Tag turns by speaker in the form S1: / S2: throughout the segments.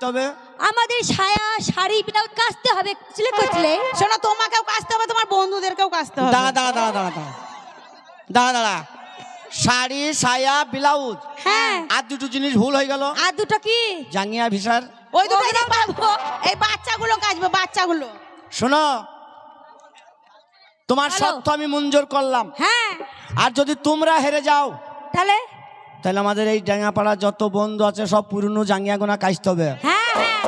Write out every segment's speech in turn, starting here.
S1: করতে হবে?
S2: আমাদের ছায়া শাড়ি ব্লাউজ কাচতে হবে। কুচলে কুচলে
S3: শোনো তোমাকেও কাচতে হবে তোমার বন্ধুদেরকেও কাচতে হবে।
S1: দাঁড়া দাঁড়া দাঁড়া দাঁড়া দাঁড়া। দাঁড়া শাড়ি সায়া ব্লাউজ।
S2: হ্যাঁ।
S1: আর দুটো জিনিস ভুল হয়ে গেল।
S2: আর দুটো কি?
S1: জাঙ্গিয়া ভিসার।
S3: ওই দুটো
S2: পাবো।
S3: এই বাচ্চাগুলো কাচবে বাচ্চাগুলো।
S1: শোনো তোমার। সত্য আমি মঞ্জুর করলাম।
S2: হ্যাঁ।
S1: আর যদি তোমরা হেরে যাও
S2: তাহলে?
S1: তাহলে আমাদের এই ডাঙ্গাপাড়া যত বন্ধু আছে সব পুরনো জাঙ্গিয়া গোনা কাচতে হবে।
S2: হ্যাঁ হ্যাঁ।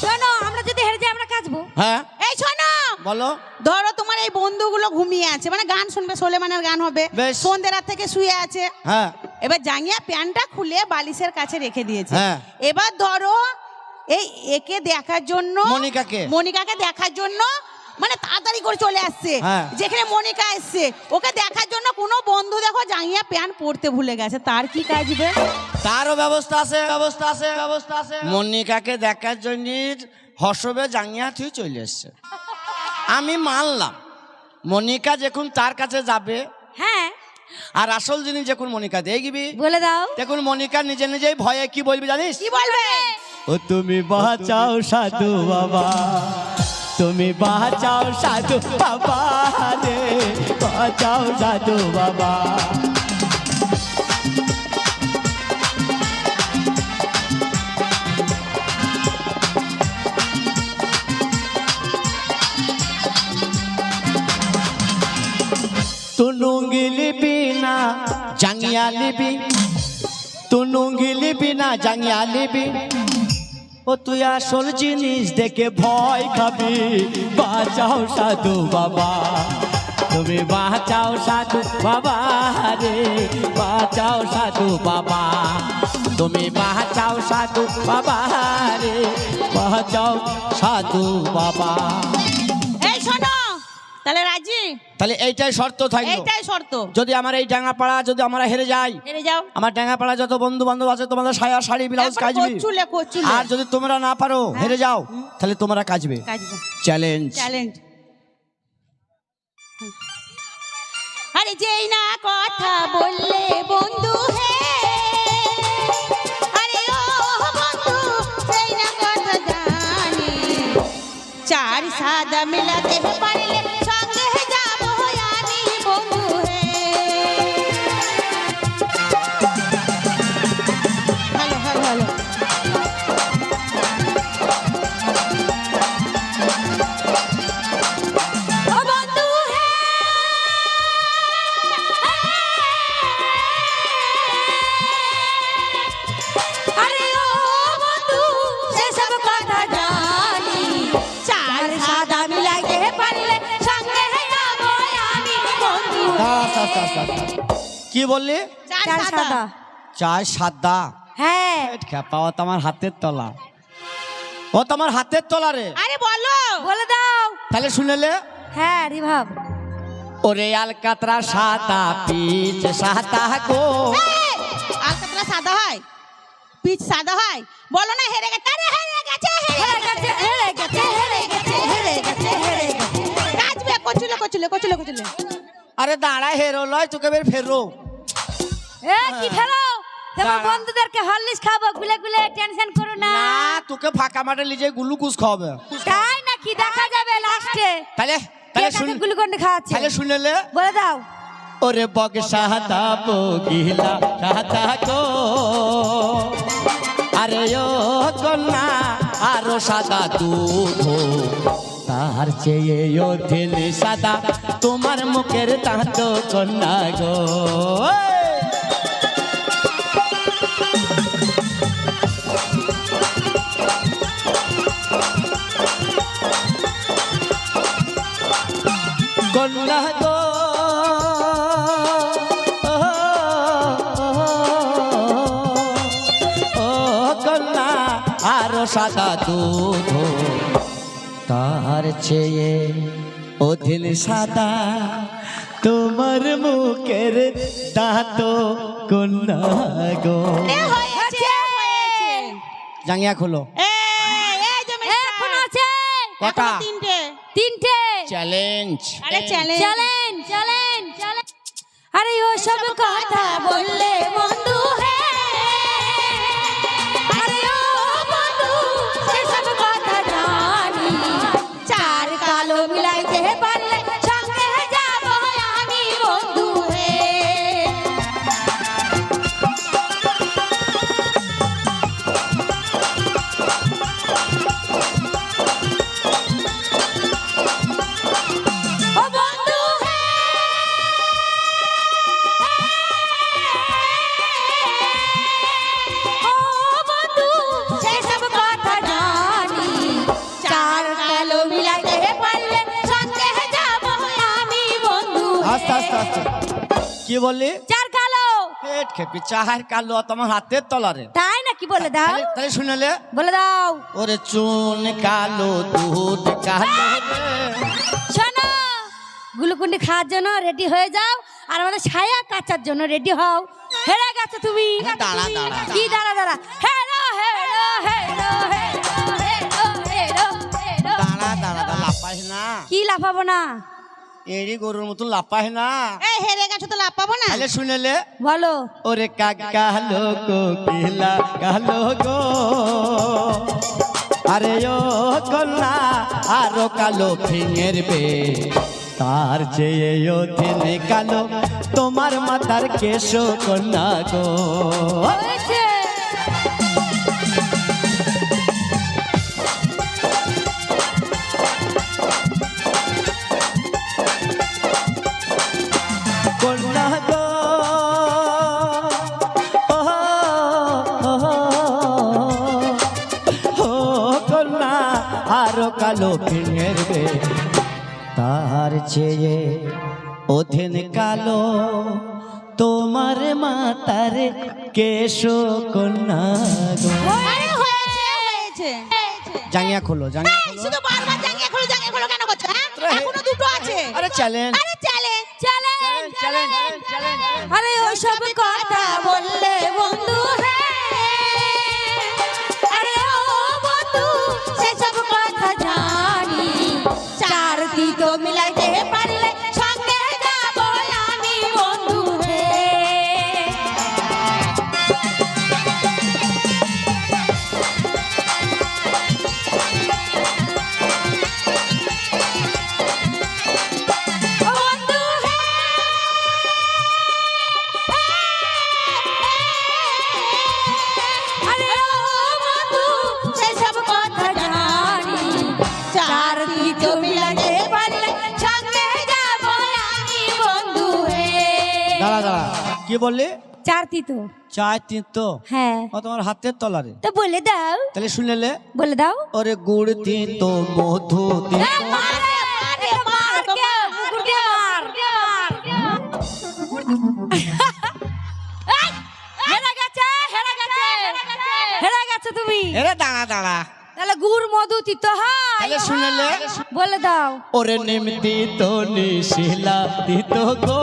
S2: শোনো আমরা যদি হেরে যাই আমরা কাচবো
S1: হ্যাঁ।
S3: এই শোনো
S1: বলো।
S3: ধরো তোমার এই বন্ধুগুলো ঘুমিয়ে আছে। মানে গান শুনবে সোলেমানের গান হবে। সন্ধ্যে রাত থেকে শুয়ে আছে।
S1: হ্যাঁ।
S3: এবার জাঙ্গিয়া প্যান্টটা খুলে বালিশের কাছে রেখে দিয়েছে।
S1: হ্যাঁ।
S3: এবার ধরো এই একে দেখার জন্য
S1: মনিকাকে?
S3: মনিকাকে দেখার জন্য মানে তাড়াতাড়ি করে চলে আসছে।
S1: হ্যাঁ।
S3: যেখানে মনিকা এসছে। ওকে দেখার জন্য কোনো বন্ধু দেখো জাঙ্গিয়া প্যান্ট পরতে ভুলে গেছে। তার কি কাজ কাজবে
S1: তারও ব্যবস্থা আছে ব্যবস্থা আছে ব্যবস্থা আছে। মনিকাকে দেখার জন্য হসবে জাঙ্গিয়া তুই চলে এসছে। আমি মানলাম। মনিকা যখন তার কাছে যাবে
S2: হ্যাঁ।
S1: আর আসল জিনিস যখন মনিকা দেখবি
S2: বলে দাও।
S1: দেখুন মনিকা নিজে নিজেই ভয়ে কি বলবি জানিস?
S3: কি বলবে?
S1: ও তুমি বাঁচাও সাধু বাবা। তুমি বাঁচাও সাধু বাবা রে, বাঁচাও সাধু বাবা। তুনুঙ্গি লিবি না, জাঙ্গিয়া লিবি তুনুঙ্গি লিবি না, জাঙ্গিয়া লিবি ও তুই আসল জিনিস দেখে ভয় খাবি। বাঁচাও সাধু বাবা। তুমি বাঁচাও সাধু বাবা রে। বাঁচাও সাধু বাবা। তুমি বাঁচাও সাধু বাবা রে। বাঁচাও সাধু বাবা।
S3: তাহলে রাজি?
S1: তাহলে এইটাই শর্ত থাকল।
S3: এইটাই শর্ত।
S1: যদি আমার এই ডাঙ্গাপাড়া যদি আমরা হেরে যাই
S3: হেরে যাও।
S1: আমার ডাঙ্গাপাড়া যত বন্ধু বান্ধব আছে তোমাদের সায়া শাড়ি ব্লাউজ কাজবে আর যদি তোমরা না পারো হেরে যাও তাহলে তোমরা কাজবে
S3: কাজবে
S1: চ্যালেঞ্জ
S3: চ্যালেঞ্জ আরে যেই না কথা বললে বন্ধু হে আরে ও বন্ধু সেই না কথা জানি। চার সাদা মিলাতে
S1: কি বললি?
S2: চার সাদা।
S1: চায় সাদা।
S2: হ্যাঁ।
S1: খেপা ও তোমার হাতের তলা। ও তোমার হাতের তলা রে।
S3: আরে বলো।
S2: বলে দাও।
S1: তাহলে শুনেলে
S2: হ্যাঁ রিভাব।
S1: ওরে আলকাতরা সাদা পিচ সাদা গো।
S3: আলকাতরা সাদা হয় পিচ সাদা হয়। বলো না হেরে গেছে। আরে হেরে গেছে হেরে গেছে
S2: হেরে গেছে হেরে গেছে হেরে গেছে হেরে গেছে।
S3: কাজবে কচুলে কচুলে কচুলে কচুলে।
S1: আরে দাঁড়া হেরো লয় তোকে বের ফেরো।
S2: এ কি ফেলো? তোমার বন্ধুদেরকে হরলিক্স খাব গুলে গুলে টেনশন করো না।
S1: না তোকে ফাঁকা মাঠে নিজে গুলুকুস খাওয়াবে।
S2: তাই নাকি? দেখা যাবে লাস্টে
S1: তাহলে
S2: কে
S1: তাহলে শুন
S2: গ্লুকন্ড খাওয়াচ্ছে?
S1: তাহলে শুনেলে
S2: বলে দাও।
S1: ওরে বগ সাদা বগিলা সাদা গো। আরে ও কন্যা আরও সাদা দুধ। তার চেয়ে ও দিল সাদা তোমার মুখের তাঁত কন্যা গো। কন্যা গো। সাদা দুধ চেয়ে অধীন সাদা তোমার মুখের দাঁত কন্যা গো।
S3: হয়েছে হয়েছে।
S1: জাঙ্গিয়া খোলো।
S3: এই এই যে মিস্টার।
S2: এখন আছে।
S1: কটা?
S3: তিনটে।
S2: তিনটে।
S1: চ্যালেঞ্জ।
S3: আরে চ্যালেঞ্জ।
S2: Challenge challenge challenge. আরে ও সব কথা বললে বন্ধু
S1: বললি
S2: চার কালো।
S1: পেট খেপি চাহার কালো তোমার হাতের তলারে।
S2: তাই না কি বলে দাও?
S1: তাহলে শুনেলে
S2: বলে দাও।
S1: ওরে চুন কালো দুধ কালো
S2: শোনো গুলুকুন্ডি খাওয়ার জন্য রেডি হয়ে যাও আর আমাদের ছায়া কাচার জন্য রেডি হও। হেরে গেছো তুমি।
S1: দাঁড়া, দাঁড়া।
S2: কি দাঁড়া। দাঁড়া হেরো হেরো হেরো হেরো হেরো হেরো
S1: দাঁড়া দাঁড়া দাঁড়া লাপাই না।
S2: কি লাফাবো না?
S1: এড়ি গরুর মতন লাপাই না।
S3: এই হেরে গেছো তো লাভ পাবো না।
S1: তাহলে শুনেলে?
S2: বলো।
S1: ওরে কালো কোকিলা কালো গো আরে ও কন্যা আরও কালো ফিঙের বে তার চেয়ে ওঠেনে কালো তোমার মাতার কেশ কন্যা গো। কালো ফিঙের বে। তার চেয়ে ওঠেন কালো তোমার মাতার কেশ কন্যা জাঙ্গিয়া খোলো জাঙ্গিয়া
S3: এই,
S1: খোলো
S3: বারবার জাঙ্গিয়া খোলো জাঙ্গিয়া খোলো কেন করছ হ্যাঁ? এখনও দুটো আছে।
S1: আরে চ্যালেঞ্জ
S3: আরে চ্যালেঞ্জ
S2: চ্যালেঞ্জ
S1: চ্যালেঞ্জ চ্যালেঞ্জ
S2: আরে ওসব কথা বললে বন্ধু
S1: কি বললি?
S2: চার তিতো।
S1: চায় তিন তো
S2: হ্যাঁ।
S1: ও তোমার হাতের তলারে।
S2: তো বলে দাও।
S1: তাহলে শুনেলে
S2: বলে দাও।
S1: ওরে গুড় তিন তো মধু
S2: গেছে তুমি।
S1: এরে দাঁড়া দাঁড়া।
S2: তাহলে গুড় মধু তিতো হয়।
S1: তাহলে শুনেলে
S2: বলে দাও।
S1: ওরে নিমতি তো নিশিলা দিত গো।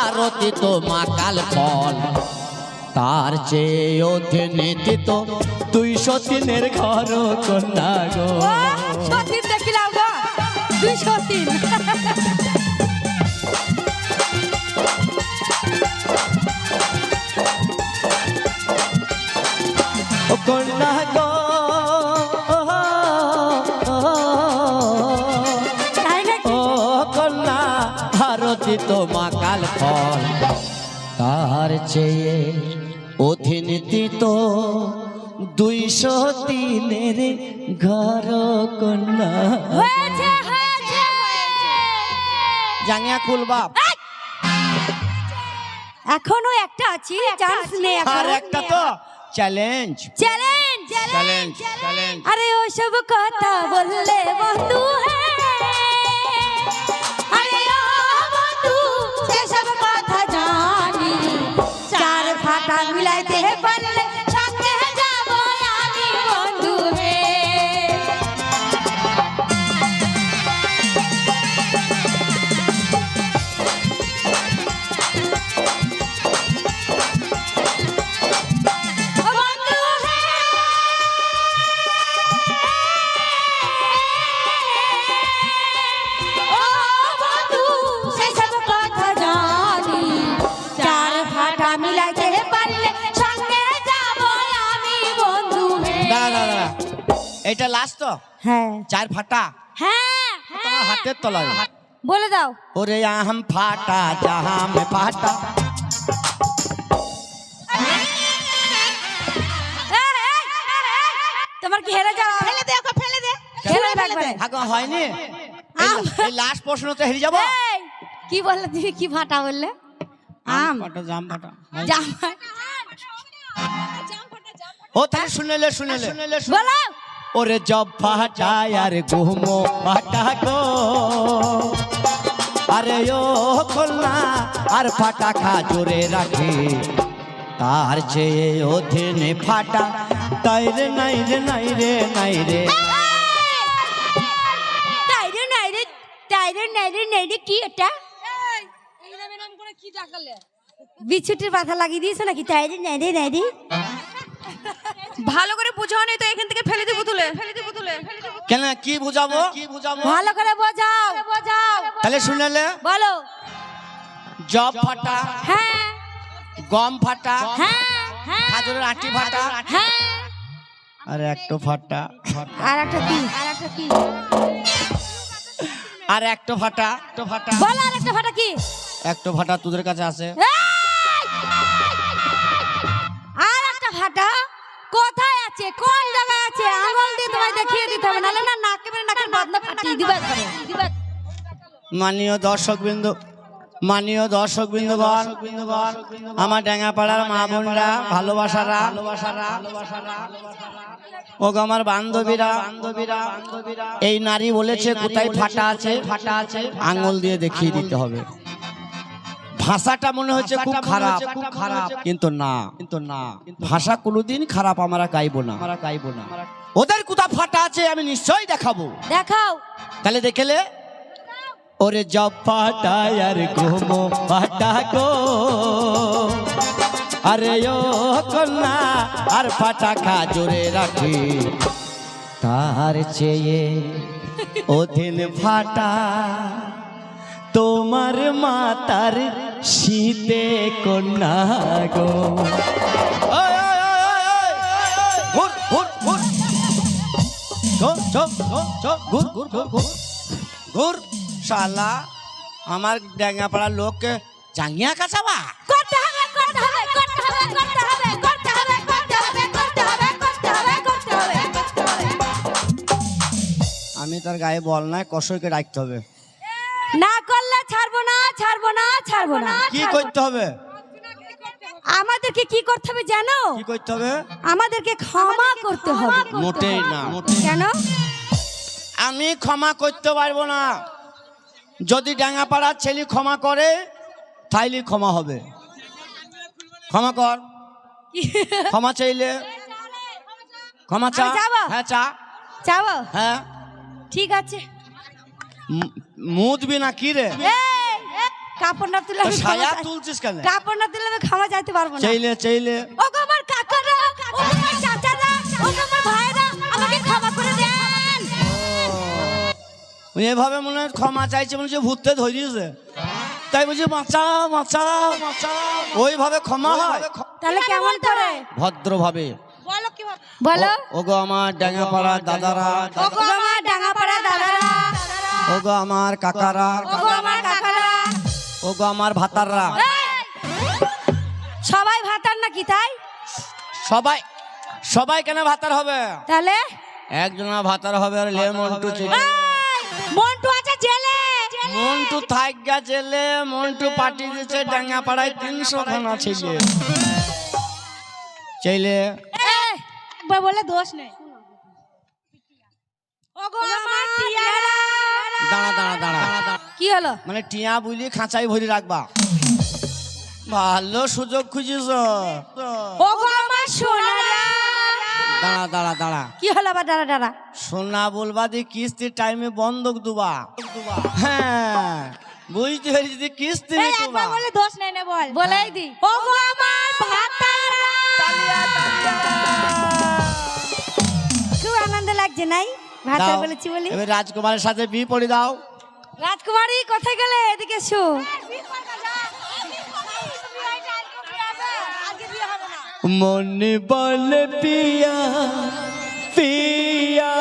S1: আরতি তো মাকাল ফল। তার চেয়ে অধীনে দিত দুইশো তিনের ঘর কন্যা গো।
S2: সতীন দেখিলাম গো দুই সতীন
S1: কন্যা গো চেয়ে অধীন দিত দুইশো তিনের ঘর কন্যা।
S2: হয়েছে হয়েছে
S1: জাঙ্গিয়া খুলবাপ
S2: এখনও একটা আছি চান্স নেই
S1: আর একটা তো চ্যালেঞ্জ
S2: চ্যালেঞ্জ
S1: চ্যালেঞ্জ চ্যালেঞ্জ
S2: আরে ওসব কথা বললে বন্ধু হে
S1: লাস্ট তো?
S2: হ্যাঁ।
S1: চার ফাটা?
S2: হ্যাঁ
S1: তোমার হাতের তলায়।
S2: বলে দাও।
S1: ওরে আহম ফাটা জাহাম ফাটা।
S2: তোমার কি হেরে যাও
S3: ফেলে দে ওকে ফেলে দে।
S2: ফেলে দে। একবারে।
S1: হয়নি? এই লাস্ট প্রশ্ন তো হেরে যাব?
S2: এই, কি বললে তুমি? কি ফাটা বললে? আম
S1: ফাটা জাম ফাটা।
S2: জাম
S1: ও তাহলে শুনেলে শুনেলে
S2: বলো।
S1: ওরে জব ফাটায় আর ঘুমো ফাটা গো। আরে ও খুলনা আর ফাটা খা জোরে রাখে। তার চেয়ে অধীনে ফাটা তাই রে নাই রে নাই রে নাই রে।
S2: টাইরে নাইরে টাইরে নাইরে নাইরে কি এটা? বিছুটির পাতা লাগিয়ে দিয়েছ নাকি? টাইরে নাইরে নাইরে
S3: ভালো করে বুঝাও নেই তো এখান থেকে ফেলে দেবো তুলে। ফেলে দেবো তুলে।
S1: কেন কি বুঝাবো? কি বুঝাবো?
S2: ভালো করে বোঝাও। বোঝাও।
S1: তাহলে শুনেলে
S2: বলো।
S1: জব ফাটা।
S2: হ্যাঁ।
S1: গম ফাটা।
S2: হ্যাঁ হ্যাঁ।
S1: খাজুরের আটি ফাটা।
S2: হ্যাঁ
S1: আর একটা ফাটা।
S2: আর একটা কি? আর একটা কি?
S1: আর একটা ফাটা। একটা ফাটা
S2: বলো আর একটা ফাটা কি?
S1: একটা ফাটা তোদের কাছে আছে।
S2: আছে, কোন জায়গায় আছে? আঙুল দিয়ে তোমায় দেখিয়ে দিতে হবে, নাহলে না নাকে মেরে নাকের বদনা ফাটিয়ে দিবা করে দিবা
S1: মানীয় দর্শক বিন্দুগণ আমার ডেঙ্গাপাড়ার মা বোনরা, ভালোবাসারা ও আমার বান্ধবীরা, এই নারী বলেছে, কোথায় ফাটা আছে ফাটা আছে আঙ্গুল দিয়ে দেখিয়ে দিতে হবে। ভাষাটা মনে হচ্ছে খুব খারাপ খুব খারাপ। কিন্তু না কিন্তু না ভাষা কোনোদিন খারাপ আমরা গাইবো না। আমরা গাইবো না। ওদের কোথা ফাটা আছে আমি নিশ্চয়ই দেখাবো।
S2: দেখাও।
S1: তাহলে দেখেলে ওরে জব ফাটায় আর ঘুমো ফাটা গো। আরে ও কন্যা আর ফাটা খা জোরে রাখি। তার চেয়ে ওদিন ফাটা। তোমার মাতার শীতে কন্যা গো। ঘুর, শালা আমার ড্যাঙ্গাপাড়ার লোককে জাঙ্গিয়া কাছাবা
S2: করতে হবে করতে হবে করতে হবে করতে হবে করতে হবে করতে হবে করতে হবে করতে হবে করতে হবে করতে হবে।
S1: আমি তার গায়ে বল নাই কষইকে রাখতে হবে।
S2: না না ছাড়বো না ছাড়বো না
S1: কি করতে হবে?
S2: আমাদেরকে কি করতে হবে জানো?
S1: কি করতে হবে?
S2: আমাদেরকে ক্ষমা করতে হবে।
S1: মোটেই না।
S2: কেন?
S1: আমি ক্ষমা করতে পারব না। যদি ডাঙ্গাপাড়ার ছেলে ক্ষমা করে তাইলে ক্ষমা হবে। ক্ষমা কর। ক্ষমা চাইলে। ক্ষমা চা। হ্যাঁ চা।
S2: চাবো
S1: হ্যাঁ।
S2: ঠিক আছে।
S1: মুদবি না কি রে?
S2: কাপড় না তুলে ক্ষমা
S1: তুলছিস কেন?
S2: কাপড় না তুলে আমি চাইতে পারব না।
S1: চাইলে চাইলে।
S2: ও গো আমার কাকারা ও গো আমার চাচারা ও গো আমার ভাইরা আমাকে ক্ষমা করে দেন।
S1: উনি এভাবে মনে হয় ক্ষমা চাইছে মনে হচ্ছে ভূতে ধরিয়েছে তাই বলছি বাঁচাও বাঁচাও বাঁচাও ওইভাবে ক্ষমা হয়।
S2: তাহলে কেমন করে?
S1: ভদ্রভাবে।
S3: বলো কি
S2: বলো।
S1: ও গো আমার ডাঙ্গাপাড়া দাদারা।
S2: ও গো আমার ডাঙাপাড়া দাদারা।
S1: ও গো আমার কাকারা।
S2: ও গো আমার কাকারা
S1: ও গো আমার ভাতাররা।
S2: সবাই ভাতার নাকি তাই?
S1: সবাই সবাই কেন ভাতার হবে?
S2: তাহলে?
S1: একজনা ভাতার হবে আর লে মন্টু!
S2: মন্টু। আছে জেলে।
S1: মন্টু থাক গেছে মন্টু পার্টি দিচ্ছে ডাঙ্গাপাড়ায় তিনশো খানা ছিল। চাইলে!
S2: বলে দোষ নেই। টিয়ারা।
S1: দাঁড়া। দাঁড়া দাঁড়া।
S2: কি হলো?
S1: মানে টিয়া বুঝলি খাঁচাই ভরি রাখবা। ভালো সুযোগ খুঁজিস
S2: ও গো আমার সোনারা।
S1: দাঁড়া দাঁড়া দাঁড়া।
S2: কি হলো আবার? দাঁড়া দাঁড়া।
S1: সোনা বলবা দি কিস্তির টাইমে বন্ধক দুবা। হ্যাঁ বুঝতে পেরেছি দি কিস্তি
S2: এই একবার বলে দোষ নেই না বল। বলাই দি। ও গো আমার ভাতারা। খুব আনন্দ লাগছে নাই? ভাতার বলেছি বলি।
S1: এবার রাজকুমারের সাথে বি পড়ে দাও।
S2: রাজকুমারী কোথায় গেলে? এদিকে এসো।
S1: মনে বল পিয়া পিয়া।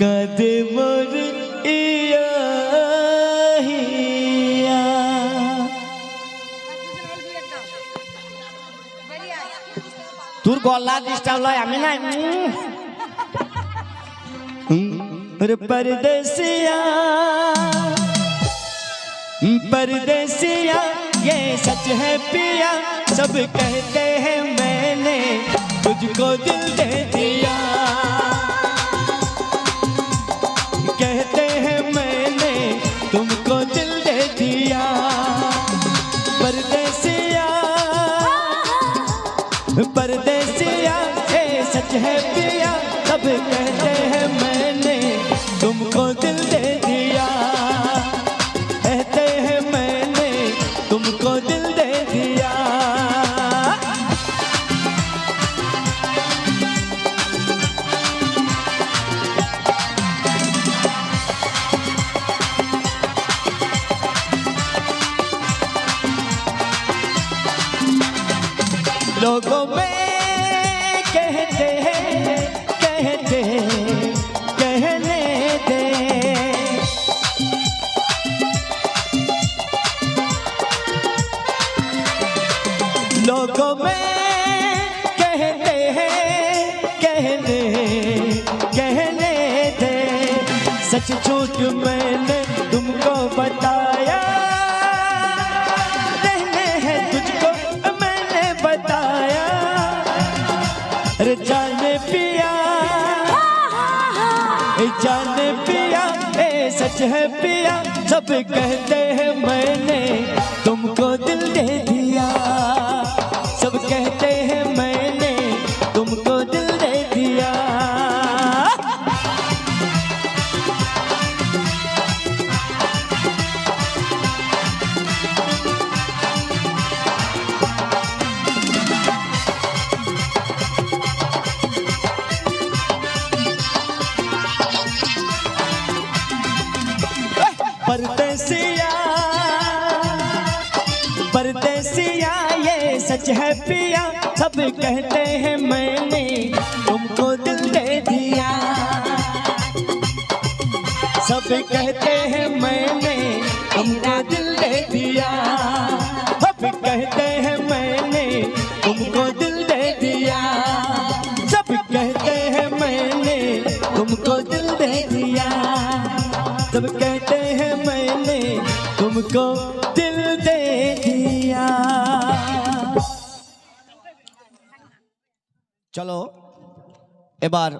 S1: কদে মোর ইয়া। তোর গলা ডিস্টার্ব লয় আমি নাই। রে परदेसिया परदेसिया, ये सच है पिया, सब कहते हैं मैंने तुझको दिल दे दिया। कहते हैं मैंने तुमको दिल दे दिया। परदेसिया परदेसिया, ये सच है पिया, सब कहते तुमको दिल दे कहते हैं, कहने कहने दे सच झूठ मैंने तुमको बताया। रहने हैं तुझको, मैंने बताया। अरे जाने पिया। जाने पिया, ए सच है पिया, सब कहते हैं मैंने। तुमको कहते हैं मैंने तुमको दिल दे दिया। सब कहते हैं मैंने तुमको दिल दे दिया। सब कहते हैं मैंने तुमको दिल दे दिया। सब कहते हैं मैंने तुमको दिल दे दिया। सब कहते हैं मैंने तुमको
S4: চলো এবার